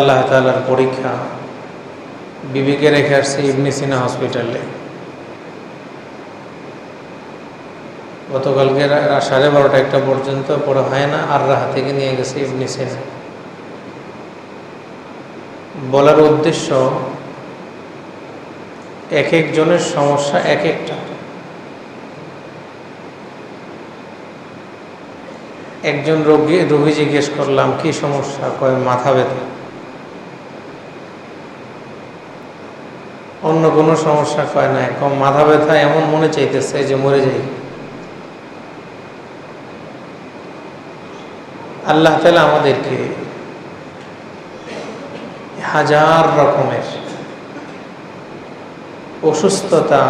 আল্লাহ তালার পরীক্ষা বিবিকে রেখে আসছি ইবনি সিনা হসপিটালে। গতকালকে সাড়ে বারোটা একটা পর্যন্ত পরে হয় না, আর রাহা থেকে নিয়ে গেছে ইবনি সিনা। বলার উদ্দেশ্য, এক একজনের সমস্যা এক একটা। একজন রোগী রোগী জিজ্ঞেস করলাম, কি সমস্যা? কয়, মাথা ব্যথা। অন্য কোনো সমস্যা কয় না কম মাথা ব্যথা এমন মনে চাইতেছে যে মরে যাই। আল্লাহ তালা আমাদেরকে হাজার রকমের অসুস্থতা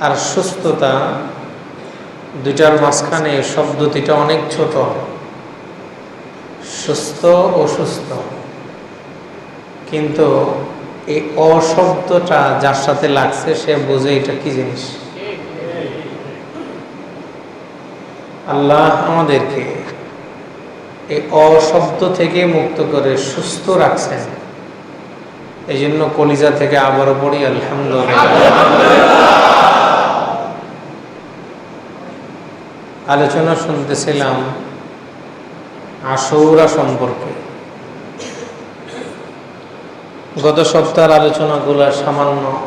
আর সুস্থতা দুইটার মাঝখানে শব্দ দুইটা অনেক ছোট। সুস্থ অসুস্থ। কিন্তু এই অশব্দটা যার সাথে লাগছে, সে বোঝে এটা কি জিনিস। আল্লাহ আমাদেরকে এই অশব্দ থেকে মুক্ত করে সুস্থ রাখছেন। এই জন্য কলিজা থেকে আবারও পড়ি, আলহামদুলিল্লাহ। আলোচনা শুনতেছিলাম আশৌরা সম্পর্কে। গত সপ্তাহের আলোচনাগুলো সামান্য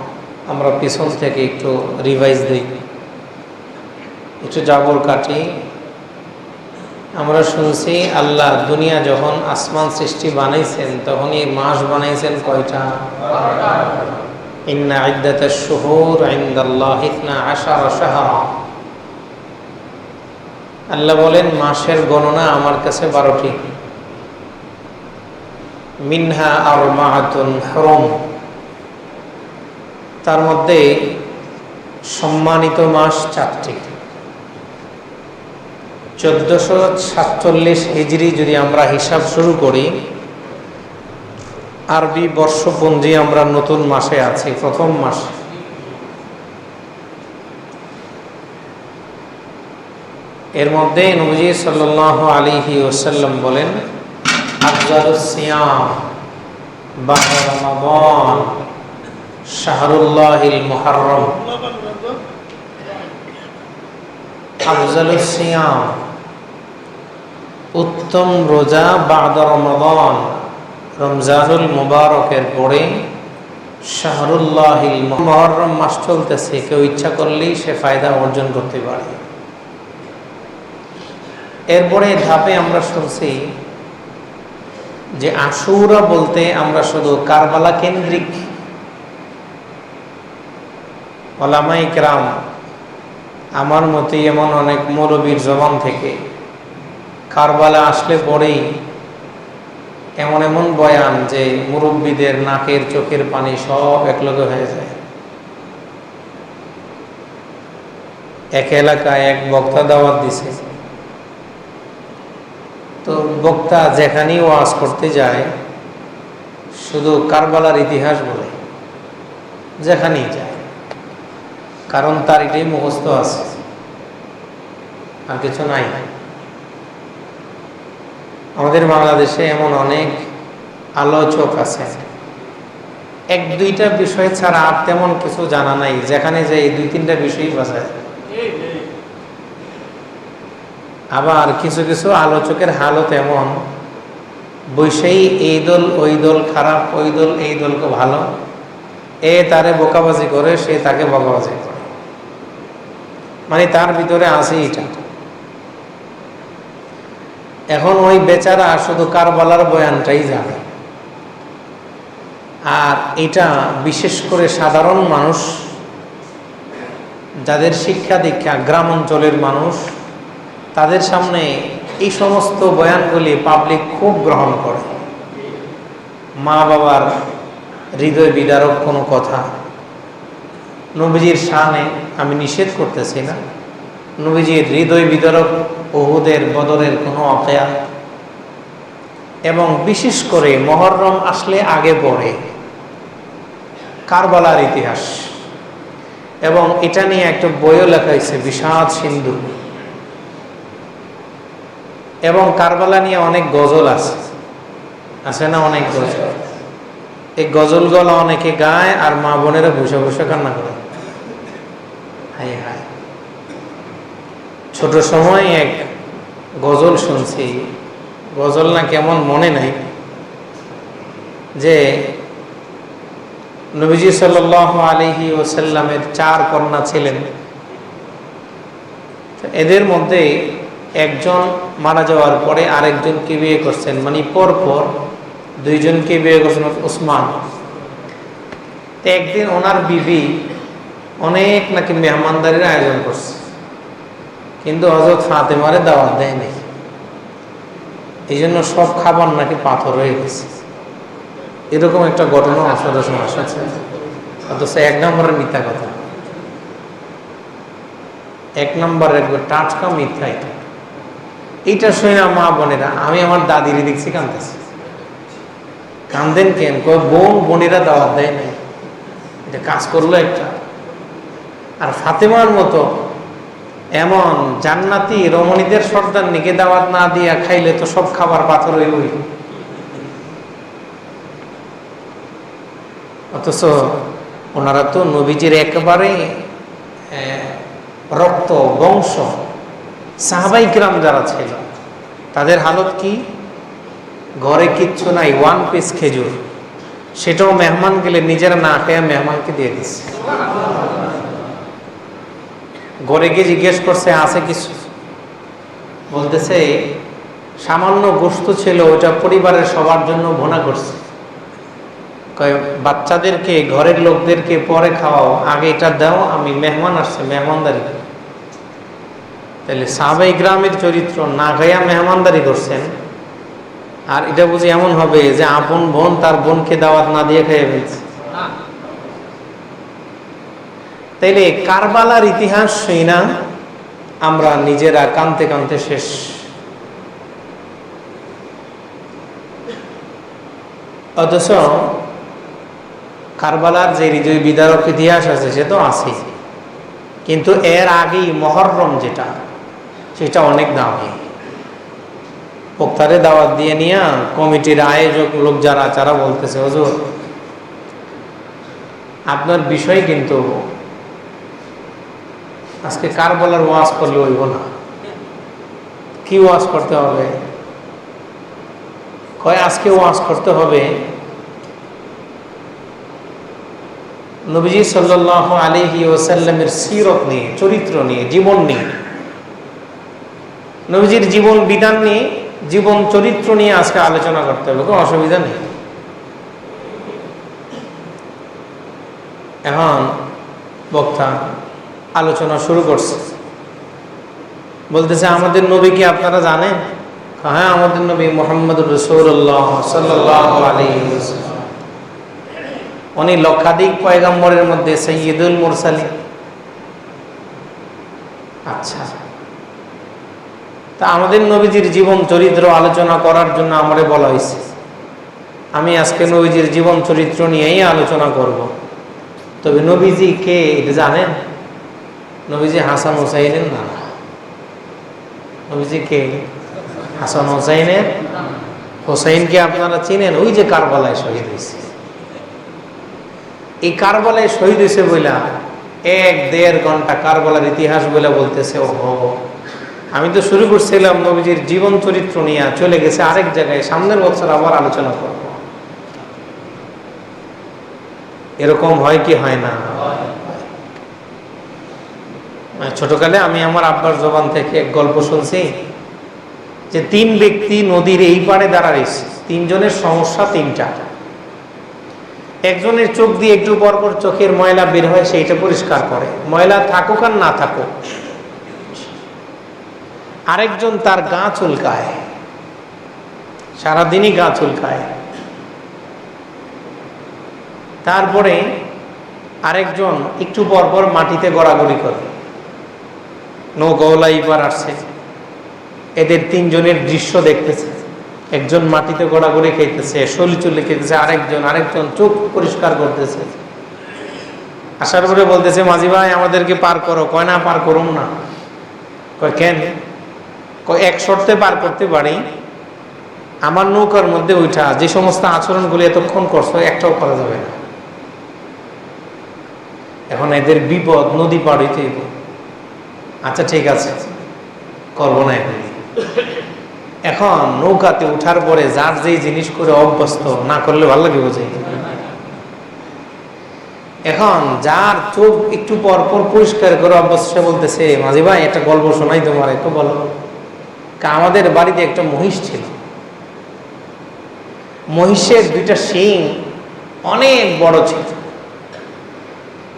আমরা পিছন থেকে একটু রিভাইজ দিই। একটু জাবর কাটি। আমরা শুনছি আল্লাহ দুনিয়া যখন আসমান সৃষ্টি বানাইছেন, তখনই মাস বানাইছেন কয়টা? ইন্না ইদ্দাত শুহুর ইন্দাল্লাহ ইতনা আশারা শাহরা। আল্লাহ বলেন, মাসের গণনা আমার কাছে বারোটি। মিনহা আর মাহাতুন হরম। তার মধ্যে সম্মানিত মাস চারটি। চোদ্দশো সাতচল্লিশ হিজড়ি যদি আমরা হিসাব শুরু করি, আরবি বর্ষপঞ্জি আমরা নতুন মাসে আছি, প্রথম মাস। এর মধ্যে নবজি সাল্লাহ আলিহি ওসাল্লাম বলেন উত্তম রোজা বাদ রমাদান, রমজানুল মুবারকের পরে শাহরুল্লাহিল মুহররম মাস চলতেছে, কেউ ইচ্ছা করলেই সে ফায়দা অর্জন করতে পারে। এরপরে ধাপে আমরা শুনছি যে আশুরা বলতে আমরা শুধু কারবালা কেন্দ্রিক ওলামাই গ্রাম আমার মতে এমন অনেক মৌলবীর জবান থেকে কারবালা আসলে পরেই এমন এমন বয়ান যে মুরব্বীদের নাকের চোখের পানি সব একলগে হয়ে যায়। এক এলাকায় এক বক্তা দাওয়াত দিছে। তো বক্তা যেখানেই ওয়াজ করতে যায়, শুধু কারবালার ইতিহাস বলে, যেখানেই যায়। কারণ তার এটাই মুখস্থ আছে, আর কিছু নাই। আমাদের বাংলাদেশে এমন অনেক আলোচক আছে। এক দুইটা বিষয় ছাড়া আর তেমন কিছু জানা নাই, যেখানে যে এই দুই তিনটা বিষয়ই বাঁচায়। আবার কিছু কিছু আলোচকের হালত এমন, বৈশেই এই দল ওই দল খারাপ ওই দল এই দলকে ভালো, এ তারে বোকাবাজি করে, সে তাকে বকাবাজি করে। মানে তার ভিতরে আছে এটা। এখন ওই বেচারা শুধু কারবালার বয়ানটাই জানে। আর এটা বিশেষ করে সাধারণ মানুষ, যাদের শিক্ষা দীক্ষা, গ্রাম অঞ্চলের মানুষ তাদের সামনে এই সমস্ত বয়ানগুলি পাবলিক খুব গ্রহণ করে। মা বাবার হৃদয় বিদারক কোনো কথা। নবীজির শানে আমি নিষেধ করতেছি না। নবীজির হৃদয় বিদারক ওহুদের বদরের কোনো অকেয়া। এবং বিশেষ করে মহরম আসলে আগে পড়ে কারবালার ইতিহাস। এবং এটা নিয়ে একটা বইও লেখা হয়েছে, বিষাদ সিন্ধু। এবং কারবালা নিয়ে অনেক গজল আছে। আছে না অনেক গজল? এই গজল গলা অনেকে গায় আর মা বোনেরা বসে বসে কান্না করে। ছোট সময় এক গজল শুনছি। গজল না কেমন মনে নাই। যে নবীজি সাল আলিহি ওসাল্লামের চার কন্যা ছিলেন। এদের মধ্যে একজন মারা যাওয়ার পরে আরেকজনকে বিয়ে করছেন। মানে পর পর দুইজনকে বিয়ে করছেন ওসমান একদিন ওনার বিবি অনেক নাকি মেহমানদারির আয়োজন করছে। কিন্তু হজরত ফাতেমারে দাওয়াত দেয়নি। এই জন্য সব খাবার নাকি পাথর হয়ে গেছে। এরকম একটা ঘটনা আসলে সমস্যা আছে অথচ এক নম্বরের মিথ্যা কথা। এক নম্বর একবার টাটকা মিথ্যা এটা। এইটা শুনে মা বোনেরা, আমি আমার দাদিরই দেখছি কানতেছি। কান্দেন কেন? বোন বোনেরা দাওয়াত দেয় নাই। এটা কাজ করল একটা। আর ফাতেমার মতো এমন জান্নাতি রমণীদের সর্দার নিকে দাওয়াত না দিয়া খাইলে তো সব খাবার পাথর হইবই। অথচ ওনারা তো নবীজির একেবারে রক্ত, বংশ সাহাবাই গ্রাম যারা ছিল, তাদের হালত কি? ঘরে কিচ্ছু নাই ওয়ান পিস খেজুর। সেটাও মেহমান গেলে নিজেরা না খেয়ে মেহমানকে দিয়ে দিচ্ছে ঘরে গিয়ে জিজ্ঞেস করছে, আছে কিছু? বলতেছে, সামান্য গোস্ত ছিল ওটা পরিবারের সবার জন্য ভোনা করছে। বাচ্চাদেরকে, ঘরের লোকদেরকে পরে খাওয়াও, আগে এটা দাও, আমি মেহমান আসছে মেহমানদারি তাহলে সাহাবাই গ্রামের চরিত্র না গাইয়া মেহমানদারি করছেন, আর এটা বুঝি এমন হবে যে আপন বোন তার বোনকে দাওয়াত না দিয়ে খেয়ে ফেলছে। তাইলে কারবালার ইতিহাস শুই না, আমরা নিজেরা কানতে কানতে শেষ। অথচ কারবালার যে হৃদয় বিদারক ইতিহাস আছে, সে তো আছে। কিন্তু এর আগেই মহরম যেটা সেটা অনেক দামি। বক্তারে দাওয়াত দিয়ে নিয়ে কমিটির আয়োজক লোক যারা যারা বলতেছে, হজুর, আপনার বিষয় কিন্তু আজকে কার বলার ওয়াজ করলে হইব না? কি ওয়াজ করতে হবে? কয়, আজকে ওয়াজ করতে হবে? নবীজি সাল্লাহ আলিহি ওসাল্লামের সিরত নিয়ে, চরিত্র নিয়ে, জীবন নিয়ে নবীজির জীবন বিধান নিয়ে, জীবন চরিত্র নিয়ে আজকে আলোচনা করতে হবে, কোনো অসুবিধা নেই। এখন বক্তা আলোচনা শুরু করছে। বলতেছে, আমাদের নবী কি আপনারা জানেন? হ্যাঁ আমাদের নবী মোহাম্মদ রসৌল্লাহ উনি লক্ষাধিক পয়গাম্বরের মধ্যে সৈয়দুল মুরসালি আচ্ছা। তা আমাদের নবীজির জীবন চরিত্র আলোচনা করার জন্য আমারে বলা হয়েছে। আমি আজকে নবীজির জীবন চরিত্র নিয়েই আলোচনা করব। তবে নবীজি কে এটা জানেন? নবীজি হাসান হুসাইনের না। নবীজি কে? হাসান হুসাইনের? হোসাইনকে আপনারা চিনেন? ওই যে কারবালায় শহীদ হয়েছে। এই কারবালায় শহীদ হয়েছে বইলা এক দেড় ঘণ্টা কারবালার ইতিহাস বলে বলতেছে ও আমি তো শুরু করছিলাম নবীজির জীবন চরিত্র নিয়ে, চলে গেছে আরেক জায়গায়, সামনের বছর আবার আলোচনা করব। এরকম হয় কি হয় না? ছোটকালে আমি আমার আব্বার জবান থেকে এক গল্প শুনছি, যে তিন ব্যক্তি নদীর এই পারে দাঁড়াইছে, তিনজনের সমস্যা তিনটা। একজনের চোখ দিয়ে একটু পরপর চোখের ময়লা বের হয়, সেইটা পরিষ্কার করে। ময়লা থাকুক আর না থাকুক আরেকজন তার গা চুলকায়। সারাদিনই গা চুলকায়। তারপরে আরেকজন একটু পরপর মাটিতে গড়াগড়ি করে। নো গৌলা ইবার আসছে। এদের তিনজনের দৃশ্য দেখতেছে। একজন মাটিতে গড়াগড়ি খেতেছে শলি চুলি খেতেছে আরেকজন আরেকজন চোখ পরিষ্কার করতেছে। আসার পরে বলতেছে, মাঝি ভাই, আমাদেরকে পার করো। কয়, না, পার করুন না। কয়, কেন? এক শর্তে পার করতে পারি। আমার নৌকার মধ্যে ওইটা, যে সমস্ত আচরণগুলি এতক্ষণ করছ, একটাও করা যাবে না। এখন এদের বিপদ নদী পার হইতে আচ্ছা ঠিক আছে, করব না এগুলি এখন নৌকাতে উঠার পরে যার যেই জিনিস করে অভ্যস্ত, না করলে ভালো লাগে বোঝে। এখন যার চোখ একটু পর পর পরিষ্কার করে অভ্যস্ত বলতেছে, মাঝি ভাই, একটা গল্প শোনাই তোমার, একটু বলো। আমাদের বাড়িতে একটা মহিষ ছিল। মহিষের দুইটা শিং অনেক বড় ছিল।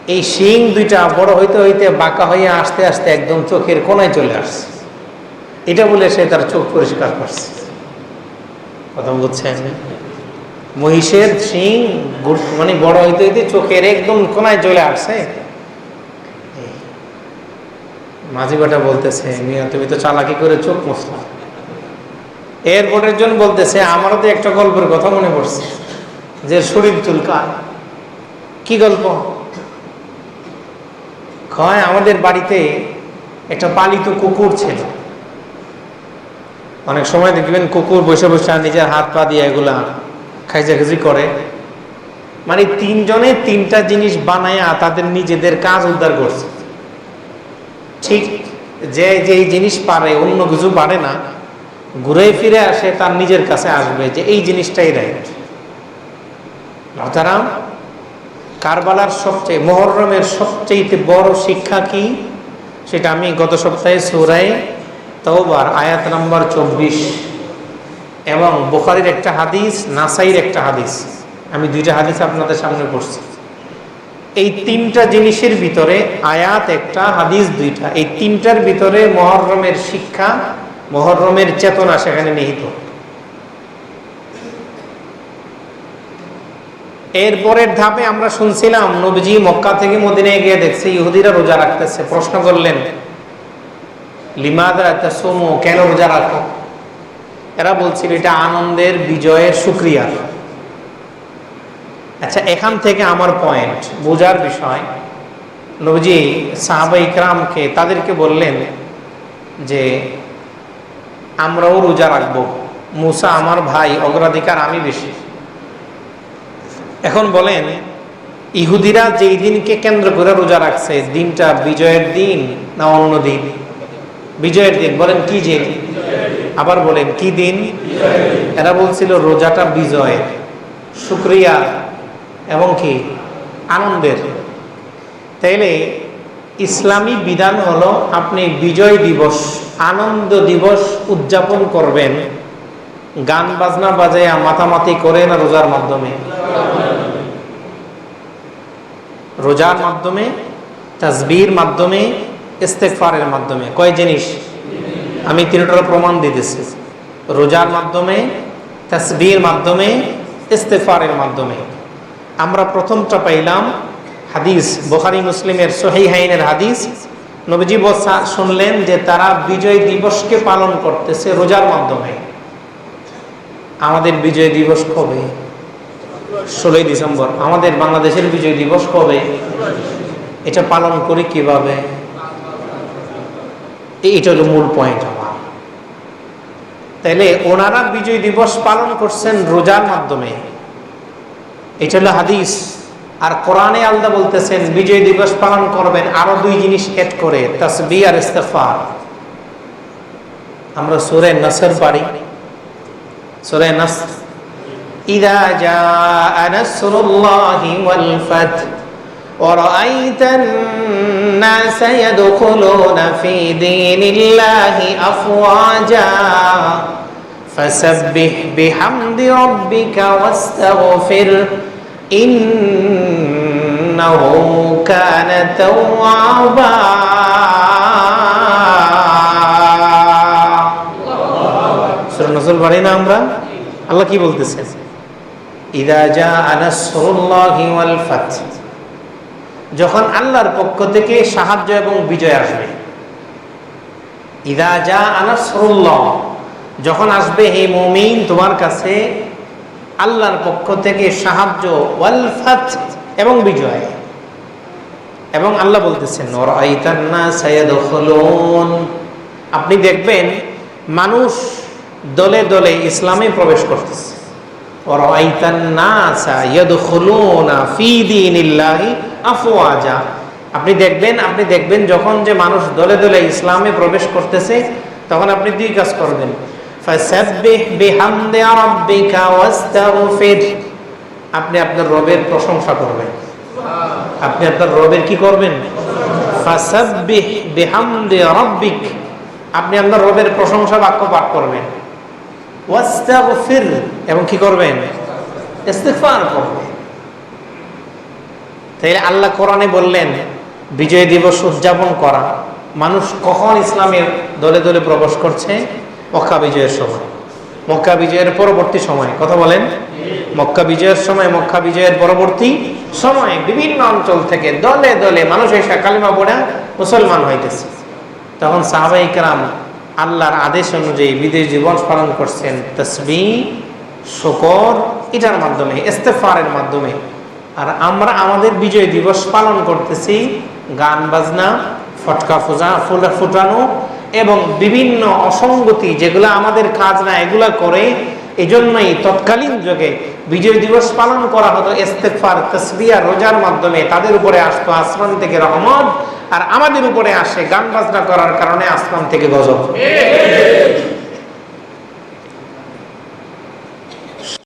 এই শিং দুইটা বড় হইতে হইতে বাঁকা হয়ে আসতে আসতে একদম চোখের কোনায় চলে আসছে। এটা বলে সে তার চোখ পরিষ্কার করছে। কথা বুঝছেন? মহিষের শিং মানে বড় হইতে হইতে চোখের একদম কোনায় চলে আসছে। মাঝি বাটা বলতেছে, মিয়া, তুমি তো চালাকি করে চোখ মুছলা। এয়ারপোর্টের জন্য বলতেছে, আমারও তো একটা গল্পের কথা মনে পড়ছে, যে শরীর চুলকায় কি গল্প? হয় আমাদের বাড়িতে একটা পালিত কুকুর ছিল। অনেক সময় দেখবেন কুকুর বসে বসে নিজের হাত পা দিয়ে এগুলা খাইজাখাজি করে। মানে তিনজনে তিনটা জিনিস বানায়া তাদের নিজেদের কাজ উদ্ধার করছে। ঠিক যে যেই জিনিস পারে, অন্য কিছু পারে না, ঘুরে ফিরে আসে, তার নিজের কাছে আসবে যে এই জিনিসটাই রাইট লতারাম কারবালার সবচেয়ে, মহরমের সবচেয়ে বড় শিক্ষা কি? সেটা আমি গত সপ্তাহে সুরাই তওবার, আয়াত নাম্বার চব্বিশ। এবং বোখারির একটা হাদিস, নাসাইর একটা হাদিস। আমি দুইটা হাদিস আপনাদের সামনে পড়ছি। এই তিনটা জিনিসের ভিতরে আয়াত, একটা, হাদিস দুইটা। এই তিনটার ভিতরে মহরমের শিক্ষা, মহরমের চেতনা সেখানে নিহিত। এরপরের ধাপে আমরা শুনছিলাম, নবীজি মক্কা থেকে মদিনায় গিয়ে দেখছে, ইহুদিরা রোজা রাখতেছে। প্রশ্ন করলেন, লিমাদা তাসুমু? কেন রোজা রাখো? এরা বলছিল, এটা আনন্দের বিজয়ের সুক্রিয়া। আচ্ছা এখান থেকে আমার পয়েন্ট বোঝার বিষয়, নবীজি সাহাবা ইকরামকে তাদেরকে বললেন যে, আমরাও রোজা রাখব, মুসা আমার ভাই, অগ্রাধিকার আমি বেশি। এখন বলেন, ইহুদিরা যেই দিনকে কেন্দ্র করে রোজা রাখছে, দিনটা বিজয়ের দিন না অন্য দিন? বিজয়ের দিন, বলেন কি দিন? আবার বলেন কি দিন? এরা বলছিল রোজাটা বিজয়ের। শুক্রিয়া। এবং কি? আনন্দের। তাইলে ইসলামী বিধান হলো আপনি বিজয় দিবস, আনন্দ দিবস উদযাপন করবেন, গান বাজনা বাজাইয়া মাতামাতি করে না রোজার মাধ্যমে? রোজার মাধ্যমে তাজবির মাধ্যমে ইস্তেকফারের মাধ্যমে। কয় জিনিস? আমি তিনটার প্রমাণ দিতেছি রোজার মাধ্যমে, তাসবির মাধ্যমে ইস্তেফারের মাধ্যমে। আমরা প্রথমটা পাইলাম হাদিস, বোখারি, মুসলিমের সহি হাইনের হাদিস। নবীজি শুনলেন যে তারা বিজয় দিবসকে পালন করতেছে রোজার মাধ্যমে। আমাদের বিজয় দিবস কবে? ষোলোই ডিসেম্বর। আমাদের বাংলাদেশের বিজয় দিবস কবে? এটা পালন করি কীভাবে? এইটা হলো মূল পয়েন্ট আমার। তাইলে ওনারা বিজয় দিবস পালন করছেন রোজার মাধ্যমে। এটা হলো হাদিস আর কোরআনে আলদা বলতেছেন বিজয় দিবস পালন করবেন আরো দুই জিনিস এড করে তাসবি আর ইস্তেফার আমরা সুরে নাসর পারি সুরে নাসর إذا جاء نصر الله والفتح ورأيت الناس يدخلون في دين الله أفواجا فسبح بحمد ربك واستغفر إنه كان توابا সুরা নজল বাড়ি না আমরা আল্লাহ কি বলতেছেন ইদা জা আনাসরুল্লাহি ওয়াল ফাত যখন আল্লাহর পক্ষ থেকে সাহায্য এবং বিজয় আসবে ইদা যা আনাসরুল্লাহ যখন আসবে হে মুমিন তোমার কাছে আল্লাহর পক্ষ থেকে সাহায্য ওয়ালফাত এবং বিজয়। এবং আল্লাহ বলতেছেন আপনি দেখবেন, মানুষ দলে দলে ইসলামে প্রবেশ করতেছে। আপনি দেখবেন আপনি দেখবেন যখন যে মানুষ দলে দলে ইসলামে প্রবেশ করতেছে, তখন আপনি দুই কাজ করবেন। فَسَبِّحْ بِحَمْدِ رَبِّكَ وَاسْتَغْفِرْ আপনি আপনার রবের প্রশংসা করবেন আপনি আপনার রবের কি করবেন ফাসাব্বিহ বিহামদি রাব্বিক আপনি আপনার রবের প্রশংসা বাক্য পাঠ করবেন ওয়াস্তাগফির এবং কি করবেন ইস্তিগফার করবেন তাইলে আল্লাহ কোরআনে বললেন বিজয় দিবস উদযাপন করা মানুষ কখন ইসলামের দলে দলে প্রবেশ করছে মক্কা বিজয়ের সময়। মক্কা বিজয়ের পরবর্তী সময়, কথা বলেন। মক্কা বিজয়ের সময়, মক্কা বিজয়ের পরবর্তী সময়ে বিভিন্ন অঞ্চল থেকে দলে দলে মানুষ এসে কালিমা পড়ে মুসলমান হইতেছে। তখন সাহাবাই কেরাম আল্লাহর আদেশ অনুযায়ী বিদেশ জীবন পালন করছেন, তসবি, শকর, এটার মাধ্যমে, ইস্তেফারের মাধ্যমে। আর আমরা আমাদের বিজয় দিবস পালন করতেছি, গান বাজনা, ফটকা ফোজা, ফুলা ফুটানো এবং বিভিন্ন অসঙ্গতি যেগুলো আমাদের কাজ না, এগুলা করে এজন্যই তৎকালীন যুগে বিজয় দিবস পালন করা হতো ইস্তেফার তসবিয়া রোজার মাধ্যমে তাদের উপরে আসতো আসমান থেকে রহমত, আর আমাদের উপরে আসে গান বাজনা করার কারণে আসমান থেকে গজব।